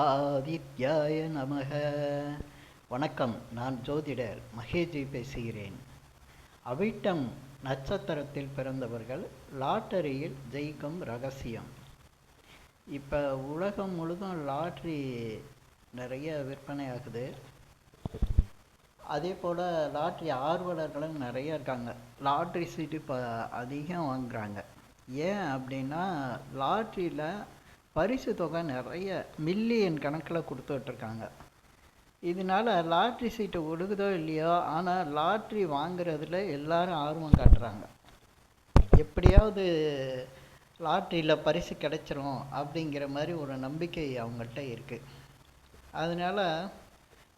ஆதித்யாய நமக. வணக்கம் நான் ஜோதிடர் மகேஜி பேசுகிறேன். அவிட்டம் நட்சத்திரத்தில் பிறந்தவர்கள் லாட்டரியில் ஜெயிக்கும் ரகசியம். இப்போ உலகம் முழுதும் லாட்ரி நிறைய விற்பனை ஆகுது. அதே போல் லாட்ரி ஆர்வலர்களும் நிறைய இருக்காங்க. லாட்ரி சீட்டு இப்போ அதிகம் வாங்குறாங்க. ஏன் அப்படின்னா லாட்ரியில் பரிசு தொகை நிறைய மில்லியன் கணக்கில் கொடுத்துட்ருக்காங்க இதனால லாட்ரி சீட்டு ஒடுகுதோ இல்லையோ ஆனால் லாட்ரி வாங்குறதுல எல்லாரும் ஆர்வம் காட்டுறாங்க. எப்படியாவது லாட்ரியில் பரிசு கிடைச்சிரும் அப்படிங்கிற மாதிரி ஒரு நம்பிக்கை அவங்கள்ட்ட இருக்குது அதனால்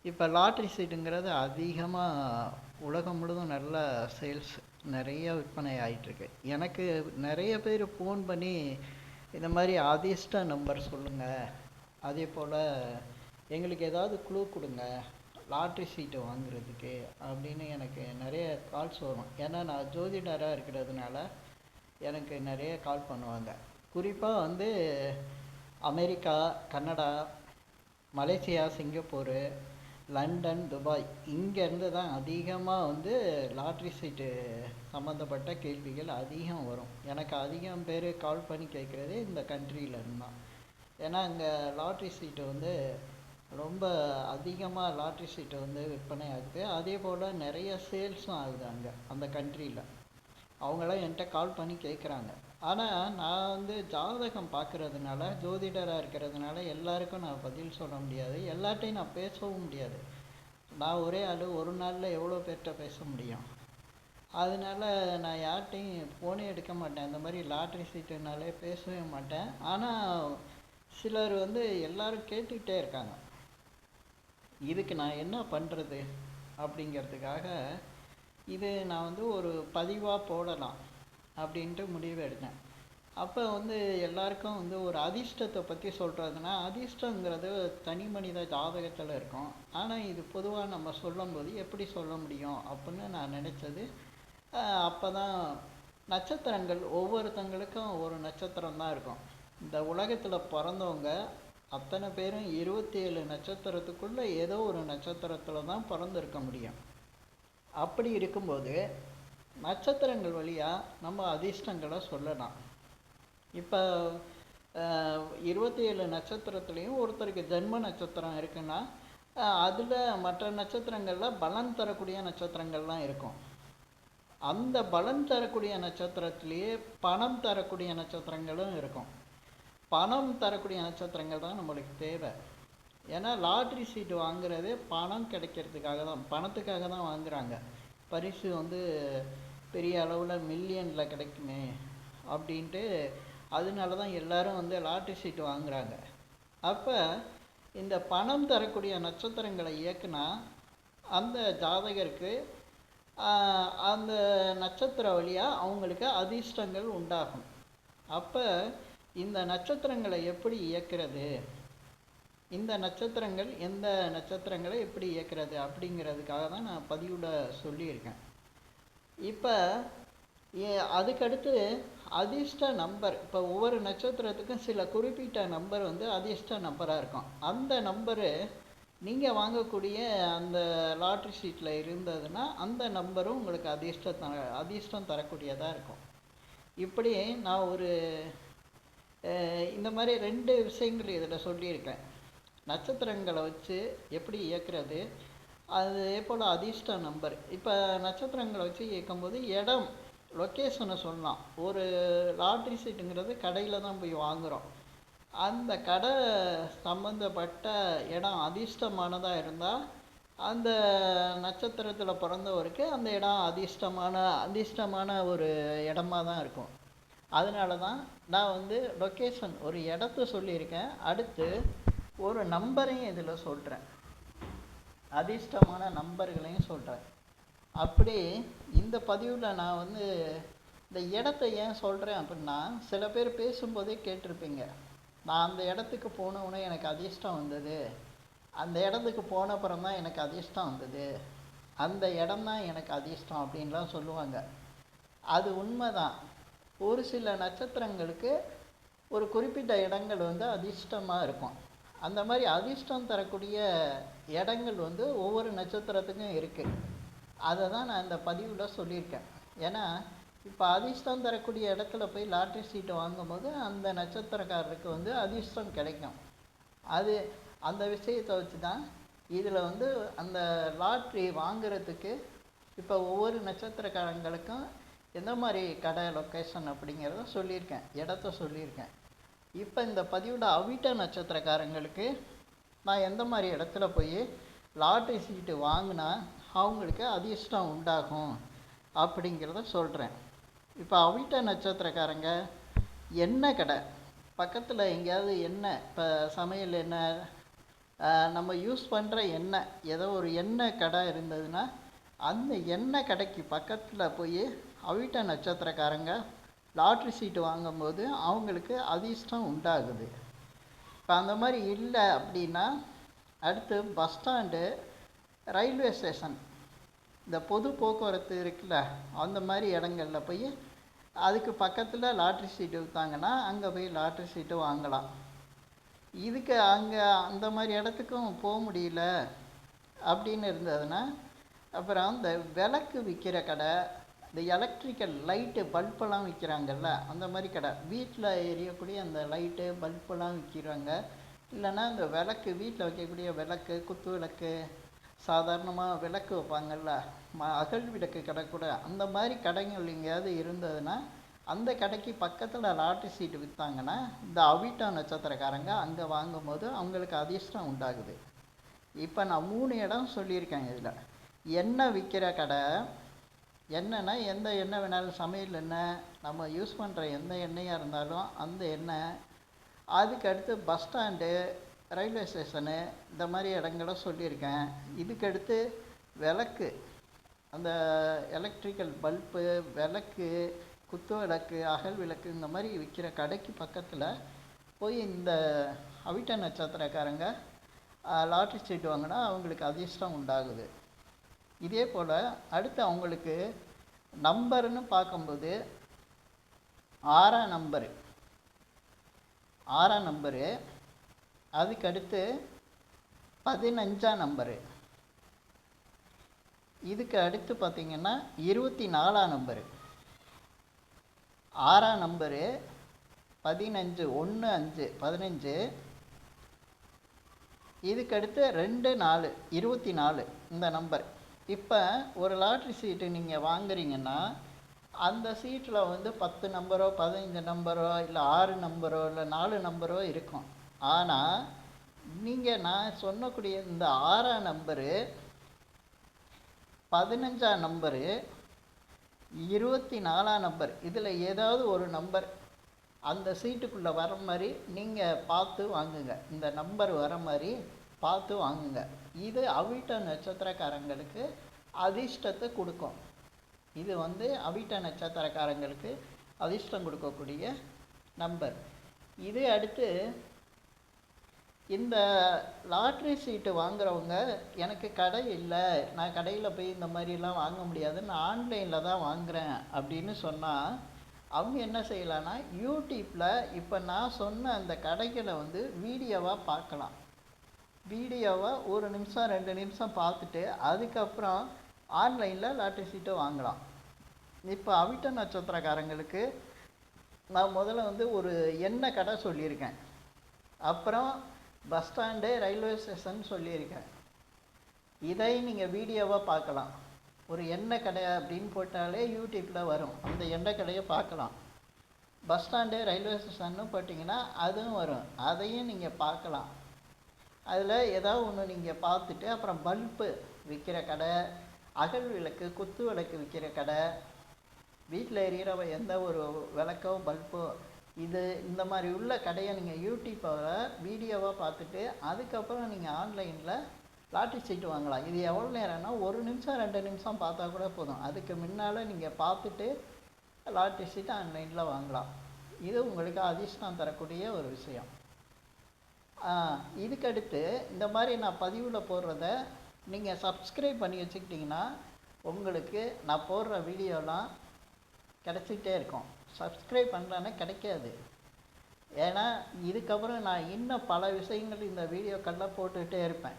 இப்போ லாட்ரி சீட்டுங்கிறது அதிகமாக உலகம் முழுதும் நல்ல சேல்ஸ் நிறைய விற்பனை ஆகிட்டுருக்கு எனக்கு நிறைய பேர் ஃபோன் பண்ணி இந்த மாதிரி அதிர்ஷ்ட நம்பர் சொல்லுங்கள் அதே போல் எங்களுக்கு ஏதாவது குழு கொடுங்க. லாட்ரி சீட்டு வாங்குறதுக்கு அப்படின்னு எனக்கு நிறைய கால்ஸ் வரும். ஏன்னா நான் ஜோதிடராக இருக்கிறதுனால எனக்கு நிறைய கால் பண்ணுவாங்க. குறிப்பாக வந்து America Canada Malaysia Singapore London Dubai இங்கேருந்து தான் அதிகமாக வந்து லாட்ரி சீட்டு சம்மந்தப்பட்ட கேள்விகள் அதிகம் வரும். எனக்கு அதிகம் பேர் கால் பண்ணி கேட்குறதே இந்த கண்ட்ரியிலேருந்து தான் ஏன்னா இங்கே லாட்ரி சீட்டு வந்து ரொம்ப அதிகமாக லாட்ரி சீட்டு வந்து விற்பனை ஆகுது. அதே போல் நிறைய சேல்ஸும் ஆகுது அங்கே அந்த கண்ட்ரியில் அவங்களாம் என்கிட்ட கால் பண்ணி கேட்குறாங்க ஆனால் நான் வந்து ஜாதகம் பார்க்குறதுனால ஜோதிடராக இருக்கிறதுனால எல்லாருக்கும் நான் பதில் சொல்ல முடியாது. எல்லார்ட்டையும் நான் பேசவும் முடியாது. நான் ஒரே ஆள் ஒரு நாளில் எவ்வளோ பேர்கிட்ட பேச முடியும்? அதனால நான் யார்கிட்டையும் ஃபோனே எடுக்க மாட்டேன். இந்த மாதிரி லாட்ரி சீட்டுனாலே பேசவே மாட்டேன். ஆனால் சிலர் வந்து எல்லாரும் கேட்டுக்கிட்டே இருக்காங்க. இதுக்கு நான் என்ன பண்ணுறது அப்படிங்கிறதுக்காக இது நான் வந்து ஒரு பதிவாக போடலாம் அப்படின்ட்டு முடிவு எடுத்தேன் அப்போ வந்து எல்லாருக்கும் வந்து ஒரு அதிர்ஷ்டத்தை பற்றி சொல்கிறதுனா அதிர்ஷ்டங்கிறது தனி மனித ஜாதகத்தில் இருக்கும். ஆனால் இது பொதுவாக நம்ம சொல்லும்போது எப்படி சொல்ல முடியும் அப்படின்னு நான் நினச்சது. அப்போ தான் நட்சத்திரங்கள் ஒவ்வொருத்தங்களுக்கும் ஒரு நட்சத்திரம் தான் இருக்கும். இந்த உலகத்தில் பிறந்தவங்க அத்தனை பேரும் இருபத்தி ஏழு நட்சத்திரத்துக்குள்ளே ஏதோ ஒரு நட்சத்திரத்தில் தான் பிறந்திருக்க முடியும். அப்படி இருக்கும்போது நட்சத்திரங்கள் வழியாக நம்ம அதிர்ஷ்டங்களை சொல்லலாம். இப்போ இருபத்தி ஏழு நட்சத்திரத்துலேயும் ஒருத்தருக்கு ஜென்ம நட்சத்திரம் இருக்குன்னா அதில் மற்ற நட்சத்திரங்களில் பலன் தரக்கூடிய நட்சத்திரங்கள்லாம் இருக்கும். அந்த பலன் தரக்கூடிய நட்சத்திரத்திலேயே பணம் தரக்கூடிய நட்சத்திரங்களும் இருக்கும். பணம் தரக்கூடிய நட்சத்திரங்கள் தான் நம்மளுக்கு தேவை. ஏன்னா லாட்ரி சீட்டு வாங்குறதே பணம் கிடைக்கிறதுக்காக தான் பணத்துக்காக தான் வாங்குறாங்க. பரிசு வந்து பெரிய அளவில் மில்லியனில் கிடைக்குமே அப்படின்ட்டு அதனால தான் எல்லாரும் வந்து லாட்ரி சீட்டு வாங்குறாங்க. அப்போ இந்த பணம் தரக்கூடிய நட்சத்திரங்களை இயக்குனா அந்த ஜாதகருக்கு அந்த நட்சத்திர வழியாக அவங்களுக்கு அதிர்ஷ்டங்கள் உண்டாகும். அப்போ இந்த நட்சத்திரங்களை எப்படி இயக்கிறது? இந்த நட்சத்திரங்கள் எந்த நட்சத்திரங்களை எப்படி இயக்கிறது அப்படிங்கிறதுக்காக தான் நான் பதிவுட சொல்லியிருக்கேன். இப்போ அதுக்கடுத்து அதிர்ஷ்ட நம்பர் இப்போ ஒவ்வொரு நட்சத்திரத்துக்கும் சில குறிப்பிட்ட நம்பர் வந்து அதிர்ஷ்ட நம்பராக இருக்கும். அந்த நம்பரு நீங்கள் வாங்கக்கூடிய அந்த லாட்ரி சீட்டில் இருந்ததுன்னா அந்த நம்பரும் உங்களுக்கு அதிர்ஷ்ட த அதிர்ஷ்டம் தரக்கூடியதாக இருக்கும். இப்படி நான் ஒரு இந்த மாதிரி ரெண்டு விஷயங்கள் இதில் சொல்லியிருக்கேன். நட்சத்திரங்களை வச்சு எப்படி இயக்கிறது? அதே போல் அதிர்ஷ்ட நம்பர். இப்போ நட்சத்திரங்களை வச்சு இயக்கும்போது இடம் லொக்கேஷனை சொல்லலாம். ஒரு லாட்ரி சீட்டுங்கிறது கடையில் தான் போய் வாங்குகிறோம் அந்த கடை சம்மந்தப்பட்ட இடம் அதிர்ஷ்டமானதாக இருந்தால் அந்த நட்சத்திரத்தில் பிறந்தவருக்கு அந்த இடம் அதிர்ஷ்டமான அதிர்ஷ்டமான ஒரு இடமா தான் இருக்கும். அதனால தான் நான் வந்து லொக்கேஷன் ஒரு இடத்த சொல்லியிருக்கேன். அடுத்து ஒரு நம்பரையும் இதில் சொல்கிறேன் அதிர்ஷ்டமான நம்பர்களையும் சொல்கிறேன் அப்படி இந்த பதிவில் நான் வந்து இந்த இடத்த ஏன் சொல்கிறேன் அப்படின்னா சில பேர் பேசும்போதே கேட்டிருப்பீங்க. நான் அந்த இடத்துக்கு போனவுடனே எனக்கு அதிர்ஷ்டம் வந்தது. அந்த இடத்துக்கு போன அப்புறம் தான் எனக்கு அதிர்ஷ்டம் வந்தது. அந்த இடம் தான் எனக்கு அதிர்ஷ்டம் அப்படின்லாம் சொல்லுவாங்க. அது உண்மைதான். ஒரு சில நட்சத்திரங்களுக்கு ஒரு குறிப்பிட்ட இடங்கள் வந்து அதிர்ஷ்டமாக இருக்கும். அந்த மாதிரி அதிர்ஷ்டம் தரக்கூடிய இடங்கள் வந்து ஒவ்வொரு நட்சத்திரத்துக்கும் இருக்குது அதை தான் நான் இந்த பதிவில் சொல்லியிருக்கேன். ஏன்னா இப்போ அதிர்ஷ்டம் தரக்கூடிய இடத்துல போய் லாட்ரி சீட்டு வாங்கும்போது அந்த நட்சத்திரக்காரருக்கு வந்து அதிர்ஷ்டம் கிடைக்கும். அது அந்த விஷயத்தை வச்சு தான் இதில் வந்து அந்த லாட்ரி வாங்குறதுக்கு இப்போ ஒவ்வொரு நட்சத்திரக்காரங்களுக்கும் எந்த மாதிரி கடை லொக்கேஷன் அப்படிங்கிறத சொல்லியிருக்கேன். இடத்த சொல்லியிருக்கேன். இப்போ இந்த பதிவில் அவிட்ட நட்சத்திரக்காரங்களுக்கு நான் எந்த மாதிரி இடத்துல போய் லாட்ரி சீட்டு வாங்கினா அவங்களுக்கு அதிர்ஷ்டம் உண்டாகும் அப்படிங்கிறத சொல்கிறேன் இப்போ அவிட்ட நட்சத்திரக்காரங்க எண்ணெய் கடை? பக்கத்தில் எங்கேயாவது எண்ணெய் இப்போ சமையல் எண்ணெய் நம்ம யூஸ் பண்ணுற எண்ணெய் ஏதோ ஒரு எண்ணெய் கடை இருந்ததுன்னா அந்த எண்ணெய் கடைக்கு பக்கத்தில் போய் அவிட்ட நட்சத்திரக்காரங்க லாட்ரி சீட்டு வாங்கும்போது அவங்களுக்கு அதிர்ஷ்டம் உண்டாகுது. இப்போ அந்த மாதிரி இல்லை அப்படின்னா அடுத்து பஸ் ஸ்டாண்டு ரயில்வே ஸ்டேஷன். இந்த பொது போக்குவரத்து இருக்குல்ல அந்த மாதிரி இடங்கள்ல போய் அதுக்கு பக்கத்தில் லாட்ரி சீட்டு விற்றாங்கன்னா அங்கே போய் லாட்ரி சீட்டு வாங்கலாம். இதுக்கு அங்கே அந்த மாதிரி இடத்துக்கும் போக முடியல அப்படின்னு இருந்ததுன்னா அப்புறம் இந்த விளக்கு விற்கிற கடை இந்த எலக்ட்ரிக்கல் லைட்டு பல்பெல்லாம் விற்கிறாங்கல்ல அந்த மாதிரி கடை. வீட்டில் எரியக்கூடிய அந்த லைட்டு பல்பெல்லாம் விற்கிறாங்க இல்லைன்னா இந்த விளக்கு வீட்டில் வைக்கக்கூடிய விளக்கு குத்து விளக்கு சாதாரணமாக விளக்கு வைப்பாங்கல்ல ம அகல் விளக்கு கடை கூட. அந்த மாதிரி கடைகள் எங்கேயாவது இருந்ததுன்னா அந்த கடைக்கு பக்கத்தில் லாட்டரி சீட்டு விற்றாங்கன்னா இந்த அவிட்டா நட்சத்திரக்காரங்க அங்கே வாங்கும்போது அவங்களுக்கு அதிர்ஷ்டம் உண்டாகுது. இப்போ நான் மூணு இடம் சொல்லியிருக்கேன் இதில். எண்ணெய் விற்கிற கடை? எண்ணெய்னா எந்த எண்ணெய் வேணாலும் சமையல் எண்ணெய் நம்ம யூஸ் பண்ணுற எந்த எண்ணெயாக இருந்தாலும் அந்த எண்ணெய் அதுக்கு அடுத்து பஸ் ஸ்டாண்டு ரயில்வே ஸ்டேஷனு இந்த மாதிரி இடங்கள சொல்லியிருக்கேன். இதுக்கடுத்து விளக்கு. அந்த எலக்ட்ரிக்கல் பல்பு விளக்கு குத்து விளக்கு அகல் விளக்கு இந்த மாதிரி விற்கிற கடைக்கு பக்கத்தில் போய் இந்த அவிட்ட நட்சத்திரக்காரங்க லாட்ரி சீட்டு வாங்கினா அவங்களுக்கு அதிர்ஷ்டம் உண்டாகுது. இதே போல் அடுத்து அவங்களுக்கு நம்பர்னு பார்க்கும்போது ஆறாம் நம்பரு. ஆறாம் நம்பரு. அதுக்கு அடுத்து பதினஞ்சாம் நம்பரு. இதுக்கு அடுத்து பார்த்திங்கன்னா இருபத்தி நாலாம் நம்பரு. ஆறாம் நம்பரு பதினஞ்சு ஒன்று அஞ்சு பதினஞ்சு. இதுக்கு அடுத்து ரெண்டு நாலு இருபத்தி நாலு இந்த நம்பர். இப்போ ஒரு லாட்ரி சீட்டு நீங்கள் வாங்குறீங்கன்னா அந்த சீட்டில் வந்து பத்து நம்பரோ பதினஞ்சு நம்பரோ இல்லை ஆறு நம்பரோ இல்லை நாலு நம்பரோ இருக்கும். ஆனால் நீங்கள் நான் சொன்னக்கூடிய இந்த ஆறாம் நம்பரு பதினஞ்சாம் நம்பரு இருபத்தி நாலாம் நம்பர் இதில் ஏதாவது ஒரு நம்பர் அந்த சீட்டுக்குள்ளே வர மாதிரி நீங்கள் பார்த்து வாங்குங்க. இந்த நம்பர் வர மாதிரி பார்த்து வாங்குங்க. இது அவிட்ட நட்சத்திரக்காரங்களுக்கு அதிர்ஷ்டத்தை கொடுக்கும். இது வந்து அவிட்ட நட்சத்திரக்காரங்களுக்கு அதிர்ஷ்டம் கொடுக்கக்கூடிய நம்பர். இது அடுத்து இந்த லாட்ரி சீட்டு வாங்குறவங்க எனக்கு கடை இல்லை நான் கடையில் போய் இந்த மாதிரிலாம் வாங்க முடியாது நான் ஆன்லைனில் தான் வாங்குகிறேன் அப்படின்னு சொன்னால் அவங்க என்ன செய்யலான்னா யூடியூப்பில் இப்போ நான் சொன்ன அந்த கடைகளை வந்து வீடியோவாக பார்க்கலாம். வீடியோவை ஒரு நிமிஷம் ரெண்டு நிமிஷம் பார்த்துட்டு அதுக்கப்புறம் ஆன்லைனில் லாட்டரி சீட்டை வாங்கலாம். இப்போ அவிட்ட நட்சத்திரக்காரங்களுக்கு நான் முதல்ல வந்து ஒரு எண்ணெய் கடை சொல்லியிருக்கேன். அப்புறம் பஸ் ஸ்டாண்டு ரயில்வே ஸ்டேஷன் சொல்லியிருக்கேன். இதை நீங்கள் வீடியோவாக பார்க்கலாம். ஒரு எண்ணெய் கடை அப்படின்னு போட்டாலே யூடியூப்பில் வரும். அந்த எண்ணெய் கடையை பார்க்கலாம். பஸ் ஸ்டாண்டு ரயில்வே ஸ்டேஷன்னு போட்டிங்கன்னா அதுவும் வரும். அதையும் நீங்கள் பார்க்கலாம். அதில் ஏதாவது ஒன்று நீங்கள் பார்த்துட்டு அப்புறம் பல்பு விற்கிற கடை அகல் விளக்கு குத்து விளக்கு விற்கிற கடை வீட்டில் எரியிற எந்த ஒரு விளக்கோ பல்போ இது இந்த மாதிரி உள்ள கடையை நீங்கள் யூடியூப்பில் வீடியோவாக பார்த்துட்டு அதுக்கப்புறம் நீங்கள் ஆன்லைனில் லாட்டரி சீட்டு வாங்கலாம். இது எவ்வளோ நேரம்னா ஒரு நிமிஷம் ரெண்டு நிமிஷம் பார்த்தா கூட போதும். அதுக்கு முன்னால் நீங்கள் பார்த்துட்டு லாட்டரி சீட்டு ஆன்லைனில் வாங்கலாம். இது உங்களுக்கு அதிர்ஷ்டம் தரக்கூடிய ஒரு விஷயம். இதுக்கடுத்து இந்த மாதிரி நான் பதிவில் போடுறத நீங்கள் சப்ஸ்கிரைப் பண்ணி வச்சுக்கிட்டிங்கன்னா உங்களுக்கு நான் போடுற வீடியோலாம் கிடச்சிக்கிட்டே இருக்கும். சப்ஸ்கிரைப் பண்ணுறேன்னா கிடைக்காது. ஏன்னா இதுக்கப்புறம் நான் இன்னும் பல விஷயங்கள் இந்த வீடியோக்கள்லாம் போட்டுக்கிட்டே இருப்பேன்.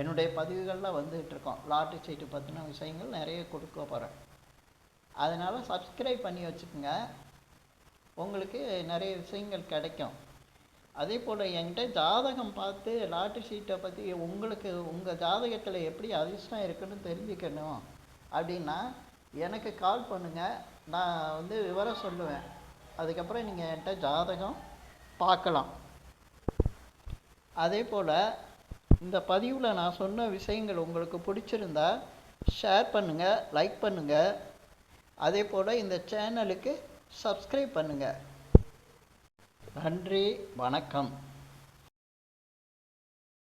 என்னுடைய பதிவுகளில் வந்துகிட்ருக்கோம் லாட்ரி சீட்டு பற்றின விஷயங்கள் நிறைய கொடுக்க போகிறேன் அதனால் சப்ஸ்கிரைப் பண்ணி வச்சுக்கோங்க. உங்களுக்கு நிறைய விஷயங்கள் கிடைக்கும். அதே போல் என்கிட்ட ஜாதகம் பார்த்து லாட்டு சீட்டை பற்றி உங்களுக்கு உங்கள் ஜாதகத்தில் எப்படி அதிர்ஷ்டம் இருக்குன்னு தெரிஞ்சுக்கணும் அப்படின்னா எனக்கு கால் பண்ணுங்கள் நான் வந்து விவரம் சொல்லுவேன். அதுக்கப்புறம் நீங்கள் என்கிட்ட ஜாதகம் பார்க்கலாம். அதே போல் இந்த பதிவில் நான் சொன்ன விஷயங்கள் உங்களுக்கு பிடிச்சிருந்தா ஷேர் பண்ணுங்கள் லைக் பண்ணுங்கள் அதே போல் இந்த சேனலுக்கு சப்ஸ்கிரைப் பண்ணுங்கள் நன்றி வணக்கம்.